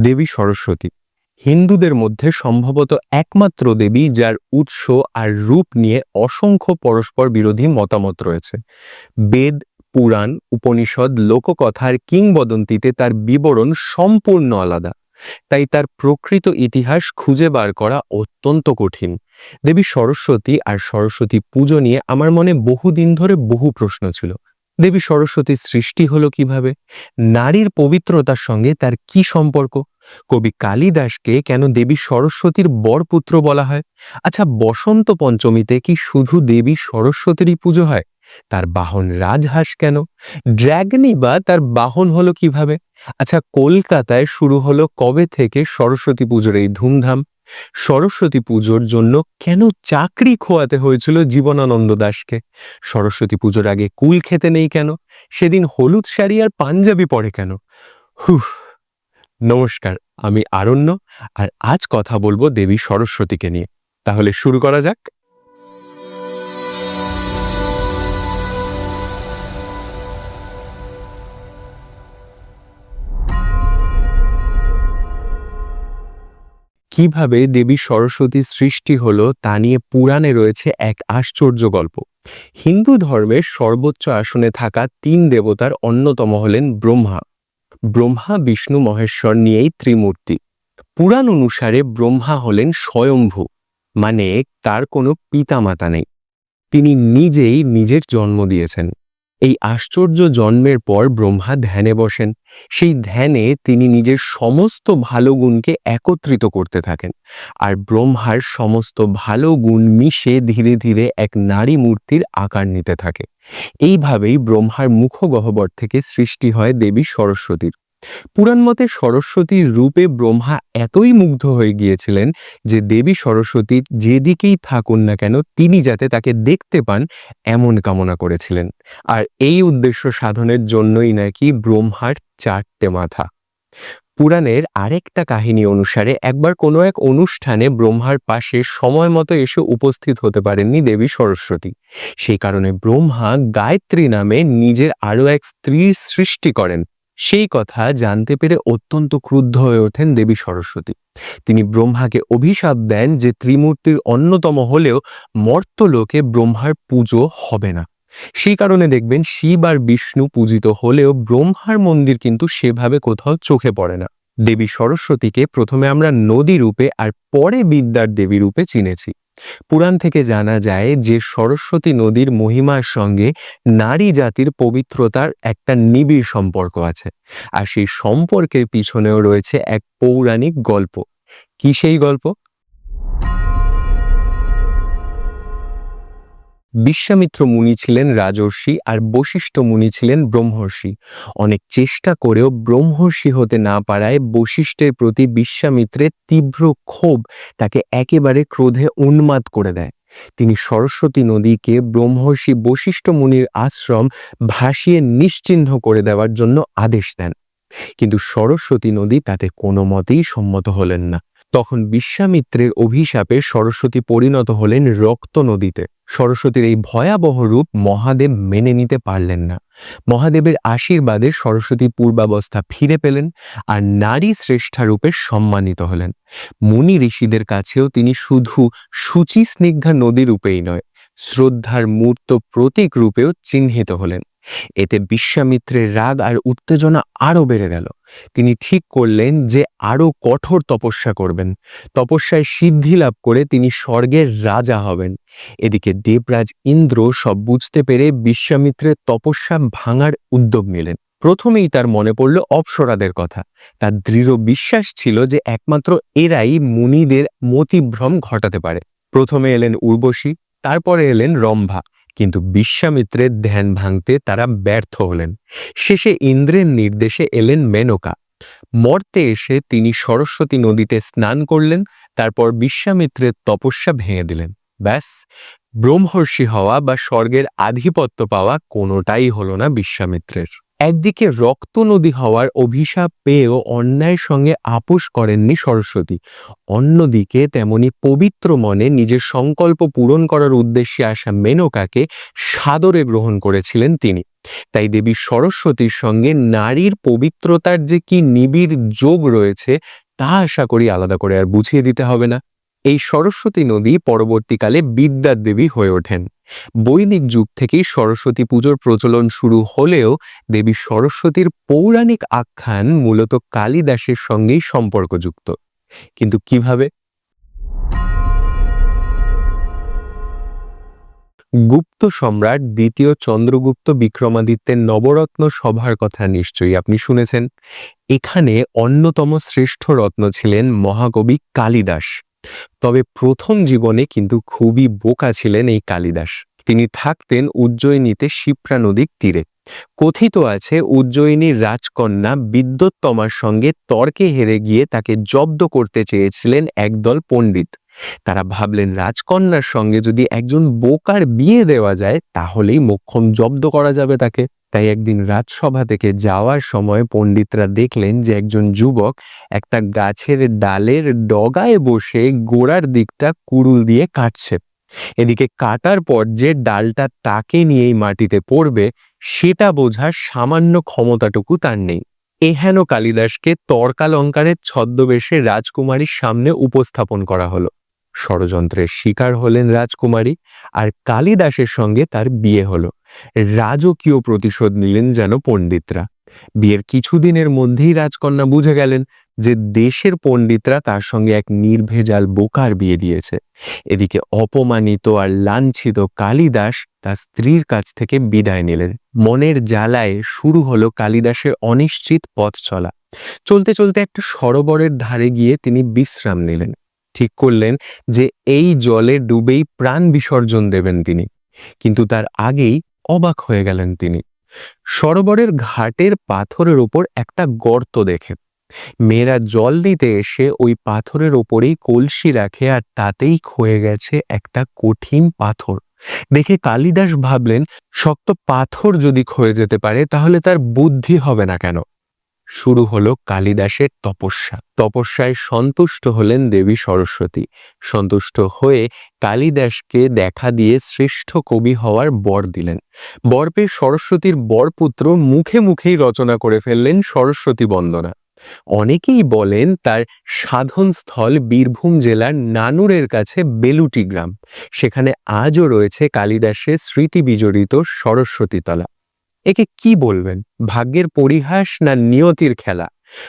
দেবী সরস্বতী। হিন্দুদের মধ্যে সম্ভবত একমাত্র দেবী যার উৎস আর রূপ নিয়ে অসংখ্য পরস্পর বিরোধী মতামত রয়েছে। বেদ, পুরাণ, উপনিষদ লোককথার কিংবদন্তিতে তার বিবরণ সম্পূর্ণ আলাদা। তাই তার প্রকৃত ইতিহাস খুঁজে বার করা অত্যন্ত কঠিন। দেবী সরস্বতী আর সরস্বতী পুজো নিয়ে আমার মনে বহুদিন ধরে বহু প্রশ্ন ছিল। দেবী সরস্বতীর সৃষ্টি হলো কীভাবে? নারীর পবিত্রতার সঙ্গে তার কি সম্পর্ক? কবি কালিদাসকে কেন দেবী সরস্বতীর বরপুত্র বলা হয়? আচ্ছা বসন্ত পঞ্চমীতে কি শুধু দেবী সরস্বতীরই পুজো হয়? তার বাহন রাজহাঁস কেন? ড্র্যাগনই বা তার বাহন হলো কীভাবে? আচ্ছা কলকাতায় শুরু হলো কবে থেকে সরস্বতী পুজোর এই ধুমধাম? সরস্বতী পুজোর জন্য কেন চাকরি খোয়াতে হয়েছিল জীবনানন্দ দাসকে? সরস্বতী পুজোর আগে কুল খেতে নেই কেন? সেদিন হলুদ শাড়ি আর পাঞ্জাবি পরে কেন? হুফ নমস্কার, আমি আরণ্য, আর আজ কথা বলব দেবী সরস্বতীকে নিয়ে। তাহলে শুরু করা যাক। কীভাবে দেবী সরস্বতীর সৃষ্টি হলো তা নিয়ে পুরাণে রয়েছে এক আশ্চর্য গল্প। হিন্দু ধর্মের সর্বোচ্চ আসনে থাকা তিন দেবতার অন্যতম হলেন ব্রহ্মা। ব্রহ্মা, বিষ্ণু, মহেশ্বর নিয়েই ত্রিমূর্তি। পুরাণ অনুসারে ব্রহ্মা হলেন স্বয়ম্ভু মানে তার কোনো পিতামাতা নেই। তিনি নিজেই নিজের জন্ম দিয়েছেন। এই আশ্চর্য জন্মের পর ব্রহ্মা ধ্যানে বসেন। সেই ধ্যানে তিনি নিজের সমস্ত ভালো গুণকে একত্রিত করতে থাকেন আর ব্রহ্মার সমস্ত ভালো গুণ মিশে ধীরে ধীরে এক নারী মূর্তির আকার নিতে থাকে। এইভাবেই ব্রহ্মার মুখগহ্বর থেকে সৃষ্টি হয় দেবী সরস্বতীর। পুরাণ মতে সরস্বতীর রূপে ব্রহ্মা এতই মুগ্ধ হয়ে গিয়েছিলেন যে দেবী সরস্বতী যেদিকেই থাকুন না কেন, তিনি যাতে তাকে দেখতে পান এমন কামনা করেছিলেন। আর এই উদ্দেশ্য সাধনের জন্যই নাকি ব্রহ্মার চারটে মাথা। পুরাণের আরেকটা কাহিনী অনুসারে একবার কোনো এক অনুষ্ঠানে ব্রহ্মার পাশে সময় মতো এসে উপস্থিত হতে পারেননি দেবী সরস্বতী। সেই কারণে ব্রহ্মা গায়ত্রী নামে নিজের আরও এক স্ত্রীর সৃষ্টি করেন। সেই কথা জানতে পেরে অত্যন্ত ক্রুদ্ধ হয়ে ওঠেন দেবী সরস্বতী। তিনি ব্রহ্মাকে অভিশাপ দেন যে ত্রিমূর্তির অন্যতম হলেও মর্তলোকে ব্রহ্মার পুজো হবে না। সেই কারণে দেখবেন শিব আর বিষ্ণু পূজিত হলেও ব্রহ্মার মন্দির কিন্তু সেভাবে কোথাও চোখে পড়ে না। দেবী সরস্বতীকে প্রথমে আমরা নদী রূপে আর পরে বিদ্যার দেবী রূপে চিনেছি। পুরাণ থেকে জানা যায় যে সরস্বতী নদীর মহিমার সঙ্গে নারী জাতির পবিত্রতার একটা নিবিড় সম্পর্ক আছে। আর সেই সম্পর্কের পিছনেও রয়েছে এক পৌরাণিক গল্প। কি সেই গল্প? বিশ্বামিত্র মুনি ছিলেন রাজর্ষি আর বশিষ্ঠ মুনি ছিলেন ব্রহ্মর্ষি। অনেক চেষ্টা করেও ব্রহ্মর্ষি হতে না পারায় বশিষ্ঠের প্রতি বিশ্বামিত্রের তীব্র ক্ষোভ তাকে একেবারে ক্রোধে উন্মাদ করে দেয়। তিনি সরস্বতী নদীকে ব্রহ্মর্ষি বশিষ্ঠ মুনির আশ্রম ভাসিয়ে নিশ্চিহ্ন করে দেওয়ার জন্য আদেশ দেন। কিন্তু সরস্বতী নদী তাতে কোনো মতেই সম্মত হলেন না। তখন বিশ্বামিত্রের অভিশাপে সরস্বতী পরিণত হলেন রক্ত নদীতে। সরস্বতীর এই ভয়াবহ রূপ মহাদেব মেনে নিতে পারলেন না। মহাদেবের আশীর্বাদে সরস্বতী পূর্বাবস্থা ফিরে পেলেন আর নারী শ্রেষ্ঠা রূপে সম্মানিত হলেন। মুনি ঋষিদের কাছেও তিনি শুধু সূচি স্নিগ্ধা নদী রূপেই নয়, শ্রদ্ধার মূর্ত প্রতীক রূপেও চিহ্নিত হলেন। এতে বিশ্বামিত্রের রাগ আর উত্তেজনা আরও বেড়ে গেল। তিনি ঠিক করলেন যে আরও কঠোর তপস্যা করবেন। তপস্যায় সিদ্ধি লাভ করে তিনি স্বর্গের রাজা হবেন। এদিকে দেবরাজ ইন্দ্র সব বুঝতে পেরে বিশ্বামিত্রের তপস্যা ভাঙার উদ্যোগ নিলেন। প্রথমেই তার মনে পড়ল অপ্সরাদের কথা। তার দৃঢ় বিশ্বাস ছিল যে একমাত্র এরাই মুনিদের মতিভ্রম ঘটাতে পারে। প্রথমে এলেন উর্বশী, তারপরে এলেন রম্ভা। কিন্তু বিশ্বামিত্রের ধ্যান ভাঙতে তারা ব্যর্থ হলেন। শেষে ইন্দ্রের নির্দেশে এলেন মেনকা। মর্তে এসে তিনি সরস্বতী নদীতে স্নান করলেন, তারপর বিশ্বামিত্রের তপস্যা ভেঙে দিলেন। ব্যাস, ব্রহ্মর্ষি হওয়া বা স্বর্গের আধিপত্য পাওয়া কোনোটাই হল না বিশ্বামিত্রের। একদিকে রক্ত নদী হওয়ার অভিশাপ পেয়েও অন্যায়ের সঙ্গে আপোষ করেননি সরস্বতী। অন্যদিকে তেমনি পবিত্র মনে নিজের সংকল্প পূরণ করার উদ্দেশ্যে আসা মেনকাকে সাদরে গ্রহণ করেছিলেন তিনি। তাই দেবী সরস্বতীর সঙ্গে নারীর পবিত্রতার যে কি নিবিড় যোগ রয়েছে, তা আশা করি আলাদা করে আর বুঝিয়ে দিতে হবে না। এই সরস্বতী নদী পরবর্তীকালে বিদ্যার দেবী হয়ে ওঠেন। বৈদিক যুগ থেকেই সরস্বতী পুজোর প্রচলন শুরু হলেও দেবী সরস্বতীর পৌরাণিক আখ্যান মূলত কালিদাসের সঙ্গেই সম্পর্কযুক্ত। কিন্তু কীভাবে? গুপ্ত সম্রাট দ্বিতীয় চন্দ্রগুপ্ত বিক্রমাদিত্যের নবরত্ন সভার কথা নিশ্চয়ই আপনি শুনেছেন। এখানে অন্যতম শ্রেষ্ঠ রত্ন ছিলেন মহাকবি কালিদাস। তবে প্রথম জীবনে কিন্তু খুবই বোকা ছিলেন এই কালিদাস। তিনি থাকতেন উজ্জয়িনীতে শিপ্রা নদীর তীরে। কথিত আছে, উজ্জয়িনীর রাজকন্যা বিদ্যোত্তমার সঙ্গে তর্কে হেরে গিয়ে তাকে জব্দ করতে চেয়েছিলেন একদল পণ্ডিত। তারা ভাবলেন, রাজকন্যার সঙ্গে যদি একজন বোকার বিয়ে দেওয়া যায়, তাহলেই মোক্ষম জব্দ করা যাবে তাকে। তাই একদিন রাজসভা থেকে যাওয়ার সময় পণ্ডিতরা দেখলেন যে একজন যুবক একটা গাছের ডালের ডগায় বসে গোড়ার দিকটা কুড়ুল দিয়ে কাটছে। এদিকে কাটার পর যে ডালটা তাকে নিয়েই মাটিতে পড়বে, সেটা বোঝার সামান্য ক্ষমতাটুকু তার নেই। এহেন কালিদাসকে তর্কালঙ্কারের ছদ্মবেশে রাজকুমারীর সামনে উপস্থাপন করা হলো। ষড়যন্ত্রের শিকার হলেন রাজকুমারী আর কালিদাসের সঙ্গে তার বিয়ে হলো। রাজকীয় প্রতিশোধ নিলেন যেন পণ্ডিতরা। বিয়ের কিছুদিনের মধ্যেই রাজকন্যা বুঝে গেলেন যে দেশের পণ্ডিতরা তার সঙ্গে এক নির্ভেজাল বোকার বিয়ে দিয়েছে। এদিকে অপমানিত আর লাঞ্ছিত কালিদাস তার স্ত্রীর কাছ থেকে বিদায় নিলেন। মনের জ্বালায় শুরু হলো কালিদাসের অনিশ্চিত পথ চলা। চলতে চলতে একটা সরোবরের ধারে গিয়ে তিনি বিশ্রাম নিলেন। ঠিক করলেন যে এই জলে ডুবেই প্রাণ বিসর্জন দেবেন তিনি। কিন্তু তার আগেই অবাক হয়ে গেলেন তিনি। সরোবরের ঘাটের পাথরের ওপর একটা গর্ত দেখে। মেয়েরা জল দিতে এসে ওই পাথরের ওপরেই কলসি রাখে আর তাতেই ক্ষয়ে গেছে একটা কঠিন পাথর। দেখে কালিদাস ভাবলেন, শক্ত পাথর যদি ক্ষয়ে যেতে পারে তাহলে তার বুদ্ধি হবে না কেন? শুরু হলো কালিদাসের তপস্যা। তপস্যায় সন্তুষ্ট হলেন দেবী সরস্বতী। সন্তুষ্ট হয়ে কালিদাসকে দেখা দিয়ে শ্রেষ্ঠ কবি হওয়ার বর দিলেন। বর পেয়ে সরস্বতীর বরপুত্র মুখে মুখেই রচনা করে ফেললেন সরস্বতী বন্দনা। অনেকেই বলেন তার সাধনস্থল বীরভূম জেলার নানুরের কাছে বেলুটি গ্রাম। সেখানে আজও রয়েছে কালিদাসের স্মৃতি বিজড়িত সরস্বতীতলা একে কি বলবেন? ভাগ্যের পরিহাস না নিয়তির খেলা?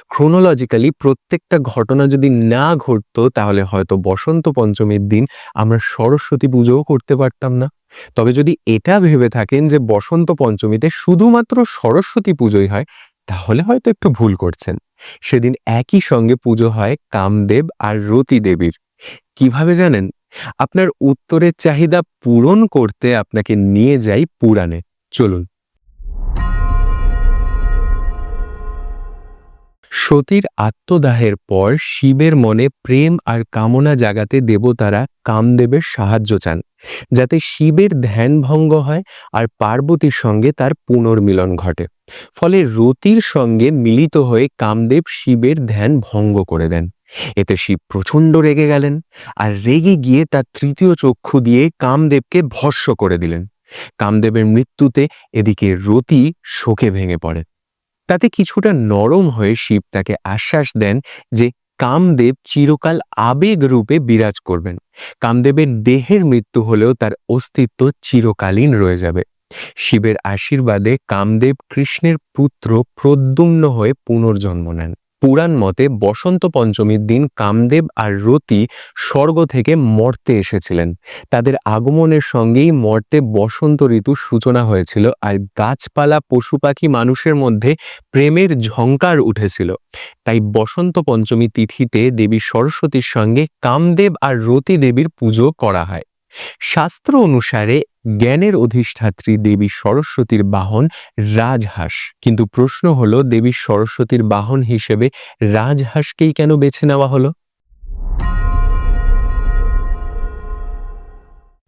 ক্রোনোলজিক্যালি প্রত্যেকটা ঘটনা যদি না ঘটতো, তাহলে হয়তো বসন্ত পঞ্চমীর দিন আমরা সরস্বতী পুজোও করতে পারতাম না। তবে যদি এটা ভেবে থাকেন যে বসন্ত পঞ্চমীতে শুধুমাত্র সরস্বতী পুজোই হয়, তাহলে হয়তো একটু ভুল করছেন। সেদিন একই সঙ্গে পুজো হয় কামদেব আর রতি দেবীর। কীভাবে জানেন? আপনার উত্তরের চাহিদা পূরণ করতে আপনাকে নিয়ে যাই পুরাণে। চলুন। সতীর আত্মদাহের পর শিবের মনে প্রেম আর কামনা জাগাতে দেবতারা কামদেবের সাহায্য চান, যাতে শিবের ধ্যান ভঙ্গ হয় আর পার্বতীর সঙ্গে তার পুনর্মিলন ঘটে। ফলে রতির সঙ্গে মিলিত হয়ে কামদেব শিবের ধ্যান ভঙ্গ করে দেন। এতে শিব প্রচণ্ড রেগে গেলেন আর রেগে গিয়ে তার তৃতীয় চক্ষু দিয়ে কামদেবকে ভস্য করে দিলেন। কামদেবের মৃত্যুতে এদিকে রতি শোকে ভেঙে পড়ে। তাতে কিছুটা নরম হয়ে শিব তাকে আশ্বাস দেন যে কামদেব চিরকাল আবেগ রূপে বিরাজ করবেন। কামদেবের দেহের মৃত্যু হলেও তার অস্তিত্ব চিরকালীন রয়ে যাবে। শিবের আশীর্বাদে কামদেব কৃষ্ণের পুত্র প্রদ্যুম্ন হয়ে পুনর্জন্ম নেন। পুরাণ মতে বসন্ত পঞ্চমীর দিন কামদেব আর রতি স্বর্গ থেকে মর্তে এসেছিলেন। তাদের আগমনের সঙ্গেই মর্তে বসন্ত ঋতুর সূচনা হয়েছিল আর গাছপালা, পশু পাখি মানুষের মধ্যে প্রেমের ঝঙ্কার উঠেছিল। তাই বসন্ত পঞ্চমী তিথিতে দেবী সরস্বতীর সঙ্গে কামদেব আর রতি দেবীর পুজো করা হয়। শাস্ত্র অনুসারে জ্ঞানের অধিষ্ঠাত্রী দেবী সরস্বতীর বাহন রাজহাঁস। কিন্তু প্রশ্ন হলো, দেবী সরস্বতীর বাহন হিসেবে রাজহাঁসকেই কেন বেছে নেওয়া হলো?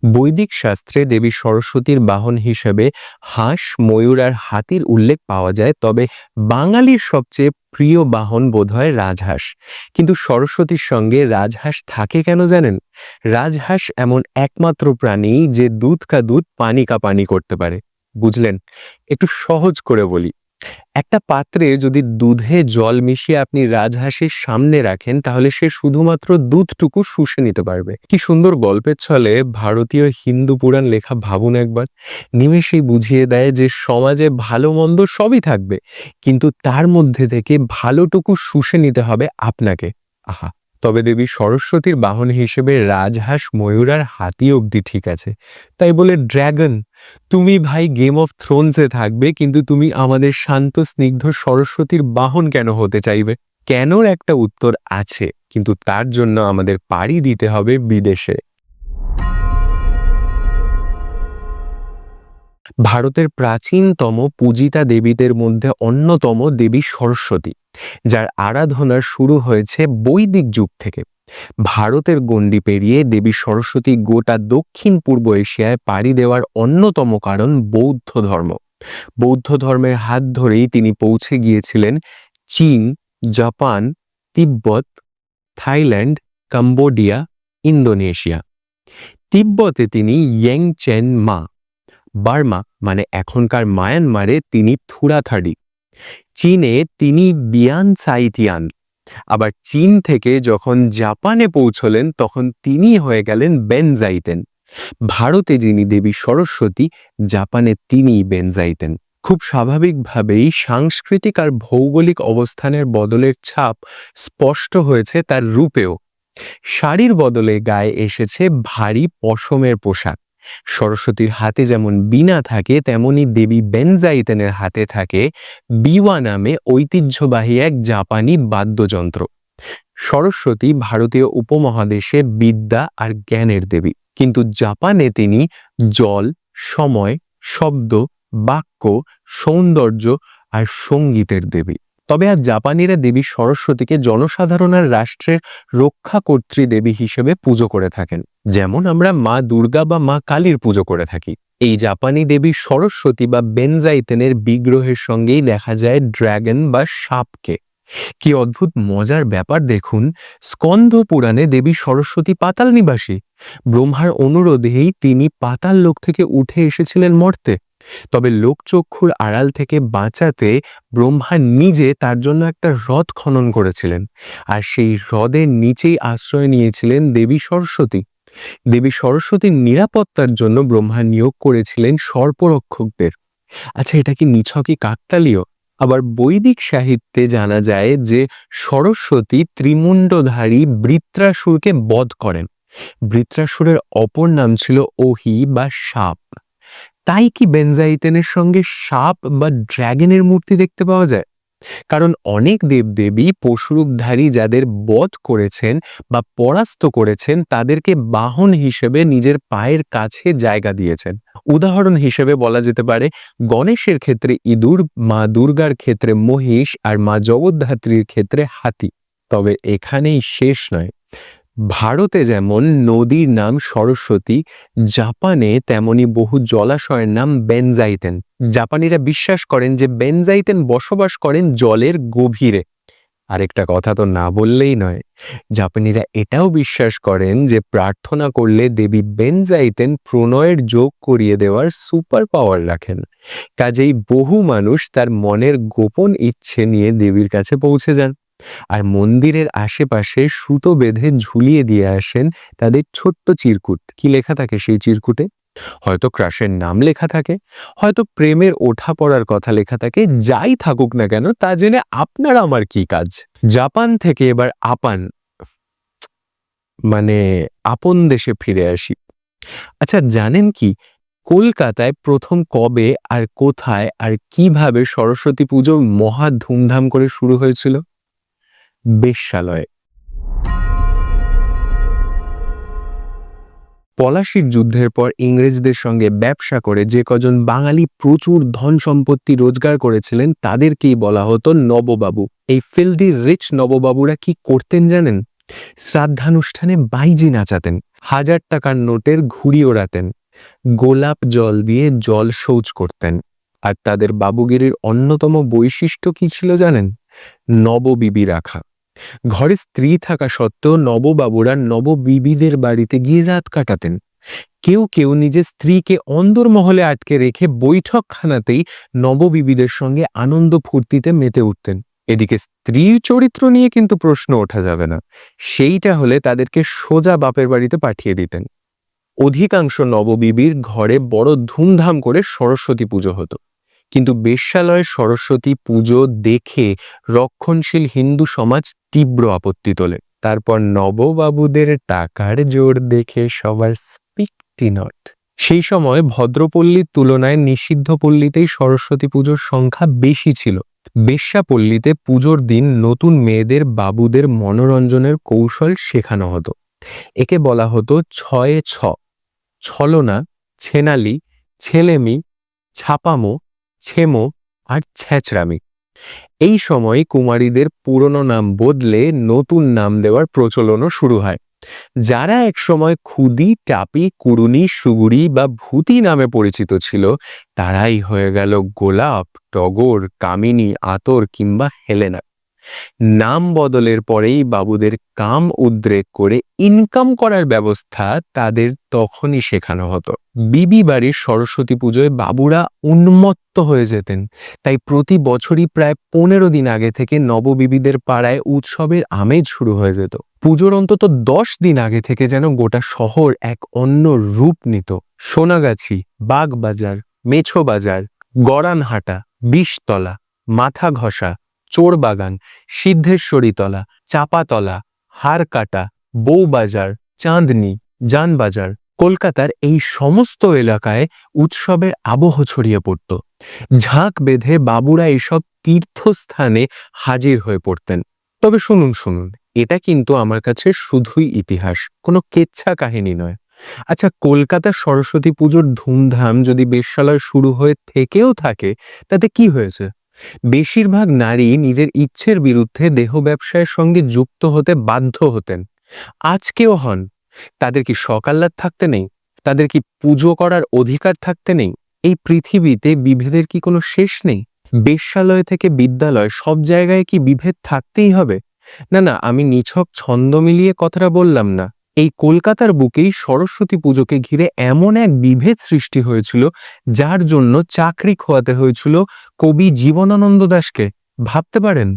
বৈদিক শাস্ত্রে দেবী সরস্বতীর বাহন হিসেবে হাঁস, ময়ূর আর হাতির উল্লেখ পাওয়া যায়, তবে বাঙালির সবচেয়ে প্রিয় বাহন বোধহয় রাজহাঁস। কিন্তু সরস্বতীর সঙ্গে রাজহাঁস থাকে কেন জানেন? রাজহাঁস এমন একমাত্র প্রাণী যে দুধ কা দুধ পানি কা পানি করতে পারে। বুঝলেন? একটু সহজ করে বলি। একটা পাত্রে যদি দুধে জল মিশিয়ে আপনি রাজহাঁসের সামনে রাখেন, তাহলে সে শুধুমাত্র দুধটুকু শুষে নিতে পারবে। কি সুন্দর গল্পের ছলে ভারতীয় হিন্দু পুরাণ লেখা ভাবুন একবার। নিমেষেই বুঝিয়ে দেয় যে সমাজে ভালো মন্দ সবই থাকবে, কিন্তু তার মধ্যে থেকে ভালোটুকু শুষে নিতে হবে আপনাকে। আহা! তবে দেবী সরস্বতীর বাহন হিসেবে রাজহাঁস ময়ূর আর হাতি অবধি ঠিক আছে। তাই বলে ড্র্যাগন তুমি ভাই গেম অফ থ্রোনসে থাকবে, কিন্তু তুমি আমাদের শান্ত, স্নিগ্ধ সরস্বতীর বাহন কেন হতে চাইবে? কেনর একটা উত্তর আছে, কিন্তু তার জন্য আমাদের পাড়ি দিতে হবে বিদেশে। ভারতের প্রাচীনতম পূজিতা দেবীদের মধ্যে অন্যতম দেবী সরস্বতী, যার আরাধনা শুরু হয়েছে বৈদিক যুগ থেকে। ভারতের গণ্ডি পেরিয়ে দেবী সরস্বতী গোটা দক্ষিণ পূর্ব এশিয়ায় পাড়ি দেওয়ার অন্যতম কারণ বৌদ্ধ ধর্ম। বৌদ্ধ ধর্মের হাত ধরেই তিনি পৌঁছে গিয়েছিলেন চীন, Japan, Tibet, Thailand, Cambodia, Indonesia. তিব্বতে তিনি ইয়েং চেন মা বার্মা মানে এখনকার মায়ানমারে তিনি থুরাথাডি। চীনে তিনি বিয়ান সাইতিয়ান আবার চীন থেকে যখন জাপানে পৌঁছলেন, তখন তিনি হয়ে গেলেন বেনজাইতেন ভারতে যিনি দেবী সরস্বতী, জাপানে তিনিই বেনজাইতেন খুব স্বাভাবিকভাবেই সাংস্কৃতিক আর ভৌগোলিক অবস্থানের বদলের ছাপ স্পষ্ট হয়েছে তার রূপেও। শাড়ির বদলে গায়ে এসেছে ভারী পশমের পোশাক। সরস্বতীর হাতে যেমন বীণা থাকে, তেমনি দেবী বেনজাইতেনের হাতে থাকে বিওয়া নামে ঐতিহ্যবাহী এক জাপানি বাদ্যযন্ত্র। সরস্বতী ভারতীয় উপমহাদেশে বিদ্যা আর জ্ঞানের দেবী। কিন্তু জাপানে তিনি জল, সময়, শব্দ, বাক্য, সৌন্দর্য আর সঙ্গীতের দেবী। তবে আর জাপানিরা দেবী সরস্বতীকে জনসাধারণের রাষ্ট্রের রক্ষাকর্ত্রী দেবী হিসেবে পুজো করে থাকেন। যেমন আমরা মা দুর্গা বা মা কালীর পুজো করে থাকি। এই জাপানি দেবী সরস্বতী বা বেনজাইতেনের বিগ্রহের সঙ্গেই দেখা যায় ড্র্যাগন বা সাপকে। কি অদ্ভুত মজার ব্যাপার দেখুন, স্কন্ধ পুরাণে দেবী সরস্বতী পাতাল নিবাসী। ব্রহ্মার অনুরোধেই তিনি পাতাল লোক থেকে উঠে এসেছিলেন মর্তে। তবে লোকচক্ষুর আড়াল থেকে বাঁচাতে ব্রহ্মা নিজে তার জন্য একটা হ্রদ খনন করেছিলেন আর সেই হ্রদের নিচেই আশ্রয় নিয়েছিলেন দেবী সরস্বতী। দেবী সরস্বতীর নিরাপত্তার জন্য ব্রহ্মা নিয়োগ করেছিলেন সর্পরক্ষকদের। আচ্ছা এটা কি নিছকই কাকতালীয়? আবার বৈদিক সাহিত্যে জানা যায় যে সরস্বতী ত্রিমুণ্ডধারী বৃত্রাসুরকে বধ করেন। বৃত্রাসুরের অপর নাম ছিল ওহি বা সাপ। তাই কি বেনজাইতেনের সঙ্গে সাপ বা ড্র্যাগনের মূর্তি দেখতে পাওয়া যায়? কারণ অনেক দেবদেবী পশুরূপধারী যাদের বধ করেছেন বা পরাস্ত করেছেন, তাদেরকে বাহন হিসেবে নিজের পায়ের কাছে জায়গা দিয়েছেন। উদাহরণ হিসেবে বলা যেতে পারে, গণেশের ক্ষেত্রে ইঁদুর, মা দুর্গার ক্ষেত্রে মহিষ আর মা জগদ্ধাত্রীর ক্ষেত্রে হাতি। তবে এখানেই শেষ নয়। ভারতে যেমন নদীর নাম সরস্বতী, জাপানে তেমনি বহু জলাশয়ের নাম বেনজাইতেন। জাপানিরা বিশ্বাস করেন যে বেনজাইতেন বসবাস করেন জলের গভীরে। আরেকটা কথা তো না বললেই নয়, জাপানিরা এটাও বিশ্বাস করেন যে প্রার্থনা করলে দেবী বেনজাইতেন প্রণয়ের যোগ করিয়ে দেওয়ার সুপার পাওয়ার রাখেন। কাজেই বহু মানুষ তার মনের গোপন ইচ্ছে নিয়ে দেবীর কাছে পৌঁছে যান। আর মন্দিরের আশেপাশে সুতো বেঁধে ঝুলিয়ে দিয়ে আসেন তাদের ছোট্ট চিরকুট। কি লেখা থাকে সেই চিরকুটে? হয়তো ক্রাশের নাম লেখা থাকে, হয়তো প্রেমের ওঠা পড়ার কথা লেখা থাকে, যাই থাকুক না কেন, তা জেনে আপনার আমার কি কাজ? জাপান থেকে এবার আপান মানে আপন দেশে ফিরে আসি। আচ্ছা জানেন কি, কলকাতায় প্রথম কবে আর কোথায় আর কীভাবে সরস্বতী পুজো মহা ধুমধাম করে শুরু হয়েছিল? বেশ্যালয়ে। পলাশির যুদ্ধের পর ইংরেজদের সঙ্গে ব্যবসা করে যে কজন বাঙালি প্রচুর ধন সম্পত্তি রোজগার করেছিলেন, তাদেরকেই বলা হতো নববাবু। এই ফিল্ডি রিচ নববাবুরা কি করতেন জানেন? শ্রাদ্ধানুষ্ঠানে বাইজি নাচাতেন, হাজার টাকার নোটের ঘুড়ি ওড়াতেন, গোলাপ জল দিয়ে জল শৌচ করতেন। আর তাদের বাবুগিরির অন্যতম বৈশিষ্ট্য কি ছিল জানেন? নববিবি রাখা ঘরে স্ত্রী থাকা সত্ত্বেও নববাবুরা নববিবিদের বাড়িতে গিয়ে রাত কাটাতেন। কেউ কেউ নিজের স্ত্রীকে অন্দরমহলে আটকে রেখে বৈঠকখানাতেই নববিবিদের সঙ্গে আনন্দ ফুর্তিতে মেতে উঠতেন। এদিকে স্ত্রীর চরিত্র নিয়ে কিন্তু প্রশ্ন ওঠা যাবে না। সেইটা হলে তাদেরকে সোজা বাপের বাড়িতে পাঠিয়ে দিতেন। অধিকাংশ নববিবির ঘরে বড় ধুমধাম করে সরস্বতী পুজো হতো। কিন্তু বেশ্যালয়ে সরস্বতী পুজো দেখে রক্ষণশীল হিন্দু সমাজ তীব্র আপত্তি তোলে। তারপর নববাবুদের টাকার জোর দেখে সবার স্পিকটি নট। সেই সময় ভদ্রপল্লীর তুলনায় নিষিদ্ধ পল্লীতেই সরস্বতী পুজোর সংখ্যা বেশি ছিল। বেশ্যাপল্লীতে পুজোর দিন নতুন মেয়েদের বাবুদের মনোরঞ্জনের কৌশল শেখানো হতো। একে বলা হতো ছয়ে ছ। ছলনা, ছেনালি, ছেলেমি, ছাপামো ছেমো আর ছ্যাচরামি এই সময় কুমারীদের পুরনো নাম বদলে নতুন নাম দেওয়ার প্রচলনও শুরু হয়। যারা একসময় খুদি, টাপি, কুরুনি সুগুরি বা ভূতি নামে পরিচিত ছিল, তারাই হয়ে গেল গোলাপ, টগর, কামিনী, আতর কিংবা হেলেনা। নাম বদলের পরেই বাবুদের কাম উদ্রেক করে ইনকাম করার ব্যবস্থা তাদের তখনই শেখানো হতো। বিবি বাড়ির সরস্বতী পুজোয় বাবুরা উন্মত্ত হয়ে যেতেন। তাই প্রতি বছরই প্রায় পনেরো দিন আগে থেকে নববিবিদের পাড়ায় উৎসবের আমেজ শুরু হয়ে যেত। পুজোর অন্তত দশ দিন আগে থেকে যেন গোটা শহর এক অন্য রূপ নিত। সোনাগাছি, বাগবাজার মেছো বাজার গড়ানহাটা, বিষতলা মাথা ঘষা চোরবাগান সিদ্ধেশ্বরীতলা চাপাতলা, হারকাটা, বউবাজার, চাঁদনি জানবাজার কলকাতার এই সমস্ত এলাকায় উৎসবের আবহ ছড়িয়ে পড়ত। ঝাঁক বেঁধে বাবুরা এসব তীর্থস্থানে হাজির হয়ে পড়তেন। তবে শুনুন শুনুন, এটা কিন্তু আমার কাছে শুধুই ইতিহাস, কোনো কেচ্ছা কাহিনী নয়। আচ্ছা কলকাতার সরস্বতী পুজোর ধুমধাম যদি বেশ্যালয় শুরু হয়ে থেকেও থাকে, তাতে কি হয়েছে? বেশিরভাগ নারী নিজের ইচ্ছের বিরুদ্ধে দেহ ব্যবসায়ের সঙ্গে যুক্ত হতে বাধ্য হতেন। আজকেও হন। তাদের কি সকাল্লাদ থাকতে নেই? তাদের কি পুজো করার অধিকার থাকতে নেই? এই পৃথিবীতে বিভেদের কি কোনো শেষ নেই? বেশ্যালয় থেকে বিদ্যালয় সব জায়গায় কি বিভেদ থাকতেই হবে? না না, আমি নিছক ছন্দ মিলিয়ে কথাটা বললাম না। এই কলকাতার বুকেই সরস্বতী পুজোকে ঘিরে এমন এক বিভেদ সৃষ্টি হয়েছিল, যার জন্য চাকরি খোয়াতে হয়েছিল কবি জীবনানন্দ দাশকে। ভাবতে পারেন?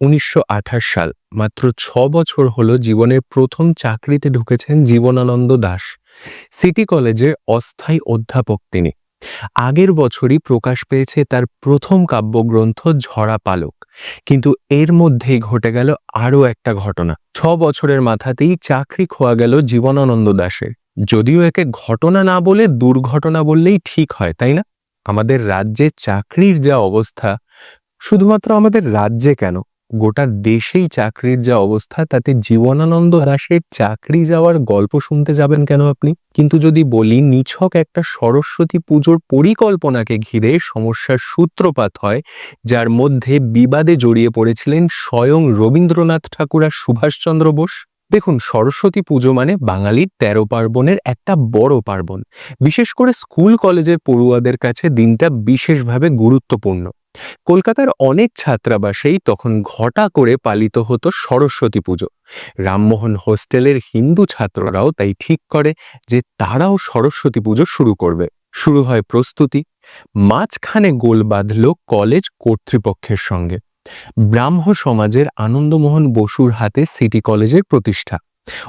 উনিশশো আঠাশ সাল, মাত্র ছ বছর হলো জীবনের প্রথম চাকরিতে ঢুকেছেন জীবনানন্দ দাস সিটি কলেজের অস্থায়ী অধ্যাপক তিনি। আগের বছরই প্রকাশ পেয়েছে তার প্রথম কাব্যগ্রন্থ ঝরা পালক। কিন্তু এর মধ্যেই ঘটে গেল আরও একটা ঘটনা। ছ বছরের মাথাতেই চাকরি খোয়া গেল জীবনানন্দ দাসের যদিও একে ঘটনা না বলে দুর্ঘটনা বললেই ঠিক হয়, তাই না? আমাদের রাজ্যে চাকরির যা অবস্থা, শুধুমাত্র আমাদের রাজ্যে কেন? গোটা দেশেই চাকরির যা অবস্থা, তাতে জীবনানন্দ দাসের চাকরি যাওয়ার গল্প শুনতে যাবেন কেন আপনি? কিন্তু যদি বলি, নিছক একটা সরস্বতী পুজোর পরিকল্পনাকে ঘিরে সমস্যার সূত্রপাত হয়, যার মধ্যে বিবাদে জড়িয়ে পড়েছিলেন স্বয়ং রবীন্দ্রনাথ ঠাকুর আর সুভাষচন্দ্র বোস। দেখুন, সরস্বতী পুজো মানে বাঙালির তেরো পার্বণের একটা বড় পার্বণ। বিশেষ করে স্কুল, কলেজের পড়ুয়াদের কাছে দিনটা বিশেষভাবে গুরুত্বপূর্ণ। কলকাতার অনেক ছাত্রাবাসেই তখন ঘটা করে পালিত হতো সরস্বতী পুজো। রামমোহন হোস্টেলের হিন্দু ছাত্ররাও তাই ঠিক করে যে তারাও সরস্বতী পুজো শুরু করবে। শুরু হয় প্রস্তুতি। মাঝখানে গোল বাঁধল কলেজ কর্তৃপক্ষের সঙ্গে। ব্রাহ্ম সমাজের আনন্দমোহন বসুর হাতে সিটি কলেজের প্রতিষ্ঠা।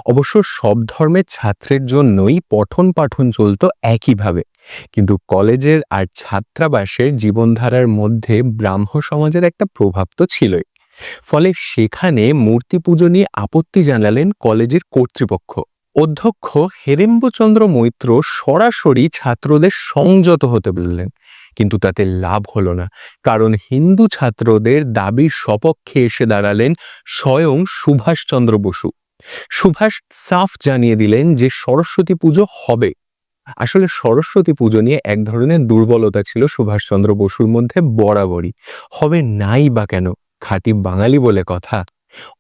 অবশ্য সব ধর্মের ছাত্রের জন্যই পঠন পাঠন চলত একইভাবে। কিন্তু কলেজের আর ছাত্রাবাসের জীবনধারার মধ্যে ব্রাহ্ম সমাজের একটা প্রভাব তো ছিলই। ফলে সেখানে মূর্তি পুজো নিয়ে আপত্তি জানালেন কলেজের কর্তৃপক্ষ। অধ্যক্ষ হেরেম্বচন্দ্র মৈত্র সরাসরি ছাত্রদের সংযত হতে বললেন, কিন্তু তাতে লাভ হলো না, কারণ হিন্দু ছাত্রদের দাবির সপক্ষে এসে দাঁড়ালেন স্বয়ং সুভাষচন্দ্র বসু। সুভাষ সাফ জানিয়ে দিলেন যে সরস্বতী পুজো হবে। আসলে সরস্বতী পুজো নিয়ে এক ধরনের দুর্বলতা ছিল সুভাষচন্দ্র বসুর মধ্যে বরাবরই। হবে নাই বা কেন? খাঁটি বাঙালি বলে কথা।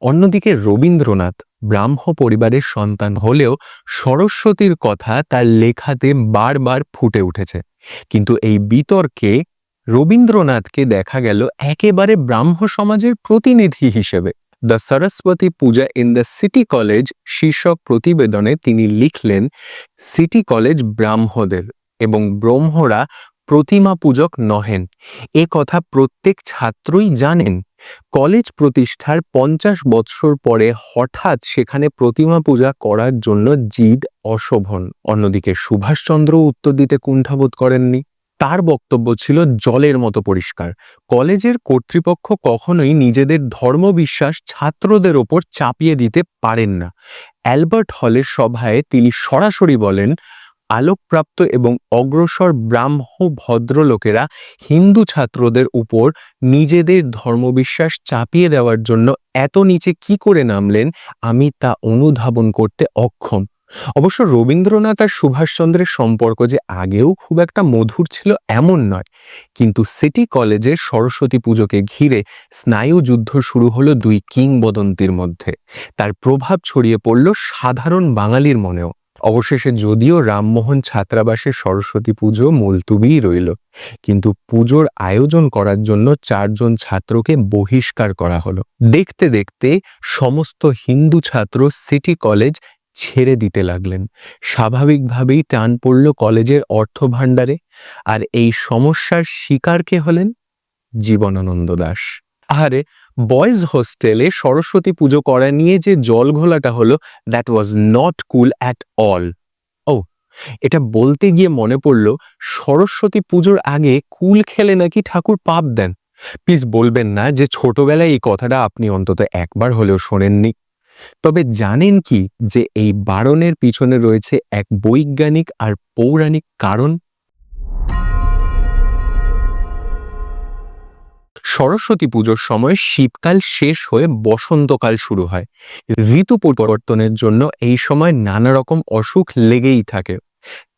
অন্যদিকে রবীন্দ্রনাথ ব্রাহ্ম পরিবারের সন্তান হলেও সরস্বতীর কথা তার লেখাতে বারবার ফুটে উঠেছে। কিন্তু এই বিতর্কে রবীন্দ্রনাথকে দেখা গেল একেবারে ব্রাহ্ম সমাজের প্রতিনিধি হিসেবে। The Saraswati Puja in the city college শীর্ষক প্রতিবেদনে তিনি লিখলেন, সিটি কলেজ ব্রাহ্মদের এবং ব্রহ্মরা প্রতিমা পূজক নহেন। এ কথা প্রত্যেক ছাত্রই জানেন। কলেজ প্রতিষ্ঠার পঞ্চাশ বৎসর পরে হঠাৎ সেখানে প্রতিমা পূজা করার জন্য জিদ অশোভন। অন্যদিকে সুভাষচন্দ্র উত্তর দিতে কুণ্ঠাবোধ করেননি। তার বক্তব্য ছিল জলের মতো পরিষ্কার। কলেজের কর্তৃপক্ষ কখনোই নিজেদের ধর্মবিশ্বাস ছাত্রদের ওপর চাপিয়ে দিতে পারেন না। অ্যালবার্ট হলের সভায় তিনি সরাসরি বলেন, আলোকপ্রাপ্ত এবং অগ্রসর ব্রাহ্ম ভদ্রলোকেরা হিন্দু ছাত্রদের উপর নিজেদের ধর্মবিশ্বাস চাপিয়ে দেওয়ার জন্য এত নিচে কি করে নামলেন? আমি তা অনুধাবন করতে অক্ষম। অবশ্য রবীন্দ্রনাথ আর সুভাষচন্দ্রের সম্পর্ক যে আগেও খুব একটা মধুর ছিল এমন নয়। কিন্তু সিটি কলেজের সরস্বতী পুজোকে ঘিরে স্নায়ু যুদ্ধ শুরু হলো দুই কিংবদন্তির মধ্যে। তার প্রভাব ছড়িয়ে পড়ল সাধারণ বাঙালির মনেও। অবশেষে যদিও রামমোহন ছাত্রাবাসে সরস্বতী পুজো মুলতুবিই রইল, কিন্তু পুজোর আয়োজন করার জন্য চারজন ছাত্রকে বহিষ্কার করা হলো। দেখতে দেখতে সমস্ত হিন্দু ছাত্র সিটি কলেজ ছেড়ে দিতে লাগলেন। স্বাভাবিকভাবেই টান পড়ল কলেজের অর্থ ভাণ্ডারে আর এই সমস্যার শিকার কে হলেন? জীবনানন্দ দাস। আরে বয়েজ হোস্টেলে সরস্বতী পুজো করা নিয়ে যে জল ঘোলাটা হলো that was not cool at all ও, এটা বলতে গিয়ে মনে পড়ল, সরস্বতী পুজোর আগে কুল খেলে নাকি ঠাকুর পাপ দেন। প্লিজ বলবেন না যে ছোটবেলায় এই কথাটা আপনি অন্তত একবার হলেও শোনেননি। তবে জানেন কি যে এই বারণের পিছনে রয়েছে এক বৈজ্ঞানিক আর পৌরাণিক কারণ? সরস্বতী পুজোর সময় শীতকাল শেষ হয়ে বসন্তকাল শুরু হয়। ঋতু পরিবর্তনের জন্য এই সময় নানা রকম অসুখ লেগেই থাকে।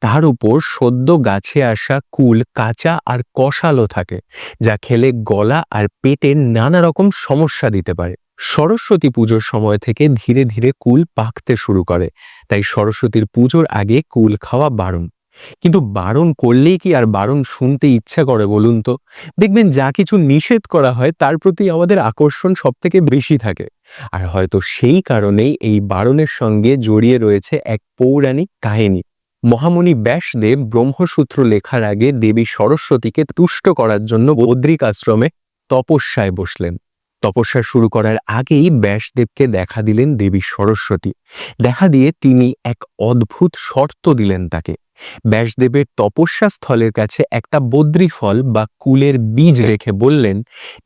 তার উপর সদ্য গাছে আসা কুল, কাঁচা আর কষালো থাকে, যা খেলে গলা আর পেটে নানা রকম সমস্যা দিতে পারে। সরস্বতী পুজোর সময় থেকে ধীরে ধীরে কুল পাকতে শুরু করে। তাই সরস্বতীর পুজোর আগে কুল খাওয়া বারণ। কিন্তু বারণ করলেই কি আর বারণ শুনতে ইচ্ছা করে বলুন তো? দেখবেন যা কিছু নিষেধ করা হয় তার প্রতি আমাদের আকর্ষণ সব থেকে বেশি থাকে। আর হয়তো সেই কারণেই এই বারণের সঙ্গে জড়িয়ে রয়েছে এক পৌরাণিক কাহিনী। মহামণি ব্যাসদেব ব্রহ্মসূত্র লেখার আগে দেবী সরস্বতীকে তুষ্ট করার জন্য বদ্রিক আশ্রমে তপস্যায় বসলেন। তপস্যা শুরু করার আগেই ব্যাসদেবকে দেখা দিলেন দেবী সরস্বতী। দেখা দিয়ে তিনি এক অদ্ভুত শর্ত দিলেন তাকে। ব্যাসদেবের তপস্যা স্থলের কাছে একটা বদ্রি ফল বা কুলের বীজ রেখে বললেন,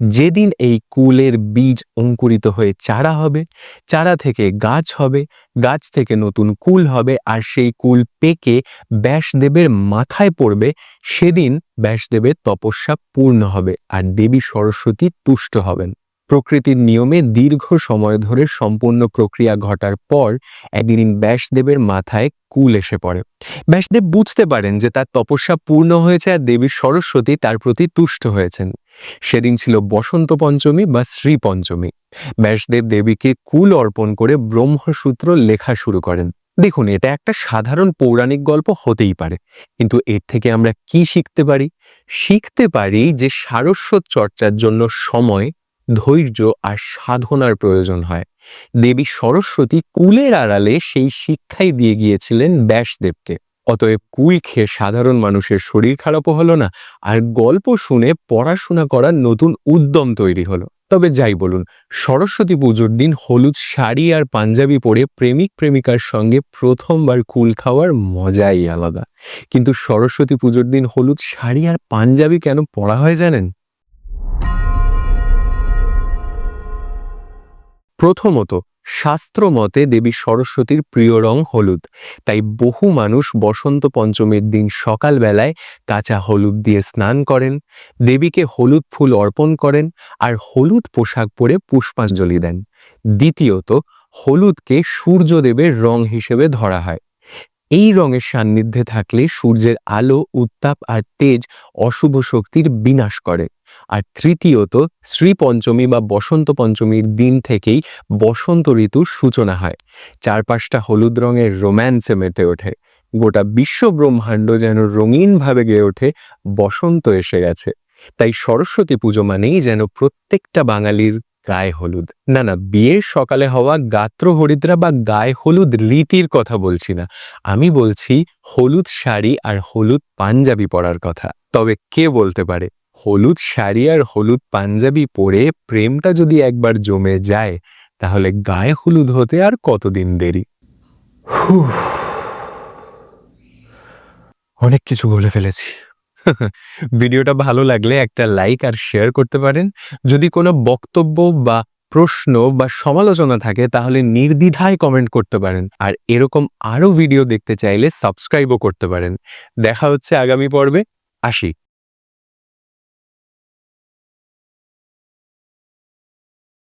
যেদিন এই কুলের বীজ অঙ্কুরিত হয়ে চারা হবে, চারা থেকে গাছ হবে, গাছ থেকে নতুন কুল হবে, আর সেই কুল পেকে ব্যাসদেবের মাথায় পড়বে, সেদিন ব্যাসদেবের তপস্যা পূর্ণ হবে, আর দেবী সরস্বতী তুষ্ট হবেন। প্রকৃতির নিয়মে দীর্ঘ সময় ধরে সম্পূর্ণ প্রক্রিয়া ঘটার পর একদিন ব্যাসদেবের মাথায় কুল এসে পড়ে। ব্যাসদেব বুঝতে পারেন যে তার তপস্যা পূর্ণ হয়েছে আর দেবী সরস্বতী তার প্রতি তুষ্ট হয়েছেন। সেদিন ছিল বসন্ত পঞ্চমী বা শ্রী পঞ্চমী। ব্যাসদেব দেবীকে কুল অর্পণ করে ব্রহ্মসূত্র লেখা শুরু করেন। দেখুন, এটা একটা সাধারণ পৌরাণিক গল্প হতেই পারে। কিন্তু এর থেকে আমরা কি শিখতে পারি? শিখতে পারি যে সারস্বত চর্চার জন্য সময় ধৈর্য আর সাধনার প্রয়োজন হয়। দেবী সরস্বতী কুলের আড়ালে সেই শিক্ষাই দিয়ে গিয়েছিলেন ব্যাসদেবকে। অতএব কুল খেয়ে সাধারণ মানুষের শরীর খারাপও হলো না, আর গল্প শুনে পড়াশোনা করার নতুন উদ্যম তৈরি হলো। তবে যাই বলুন, সরস্বতী পুজোর দিন হলুদ শাড়ি আর পাঞ্জাবি পরে প্রেমিক প্রেমিকার সঙ্গে প্রথমবার কুল খাওয়ার মজাই আলাদা। কিন্তু সরস্বতী পুজোর দিন হলুদ শাড়ি আর পাঞ্জাবি কেন পরা হয় জানেন? প্রথমত শাস্ত্র মতে দেবী সরস্বতীর প্রিয় রং হলুদ। তাই বহু মানুষ বসন্ত পঞ্চমীর দিন সকালবেলায় কাঁচা হলুদ দিয়ে স্নান করেন, দেবীকে হলুদ ফুল অর্পণ করেন আর হলুদ পোশাক পরে পুষ্পাঞ্জলি দেন। দ্বিতীয়ত, হলুদকে সূর্যদেবের রং হিসেবে ধরা হয়। এই রঙের সান্নিধ্যে থাকলে সূর্যের আলো, উত্তাপ আর তেজ অশুভ শক্তির বিনাশ করে। আর তৃতীয়ত শ্রী পঞ্চমী বা বসন্ত পঞ্চমীর দিন থেকেই বসন্ত ঋতুর সূচনা হয়। চারপাশটা হলুদ রঙের রোম্যান্সে মেতে ওঠে। গোটা বিশ্ব ব্রহ্মাণ্ড যেন রঙিনভাবে গেয়ে ওঠে, বসন্ত এসে গেছে। তাই সরস্বতী পুজো মানেই যেন প্রত্যেকটা বাঙালির গায়ে হলুদ। না না, বিয়ের সকালে হওয়া গাত্র হরিদ্রা বা গায়ে হলুদ রীতির কথা বলছি না। আমি বলছি হলুদ শাড়ি আর হলুদ পাঞ্জাবি পরার কথা। তবে কে বলতে পারে? হলুদ শাড়ি আর হলুদ পাঞ্জাবি পরে প্রেমটা যদি একবার জমে যায় তাহলে গায়ে হলুদ হতে আর কতদিন দেরি। অনেক কিছু বলে ফেলেছি। ভিডিওটা ভালো লাগলে একটা লাইক আর শেয়ার করতে পারেন। যদি কোনো বক্তব্য বা প্রশ্ন বা সমালোচনা থাকে তাহলে নির্দ্বিধায় কমেন্ট করতে পারেন। আর এরকম আরও ভিডিও দেখতে চাইলে সাবস্ক্রাইবও করতে পারেন। দেখা হচ্ছে আগামী পর্বে। আসি।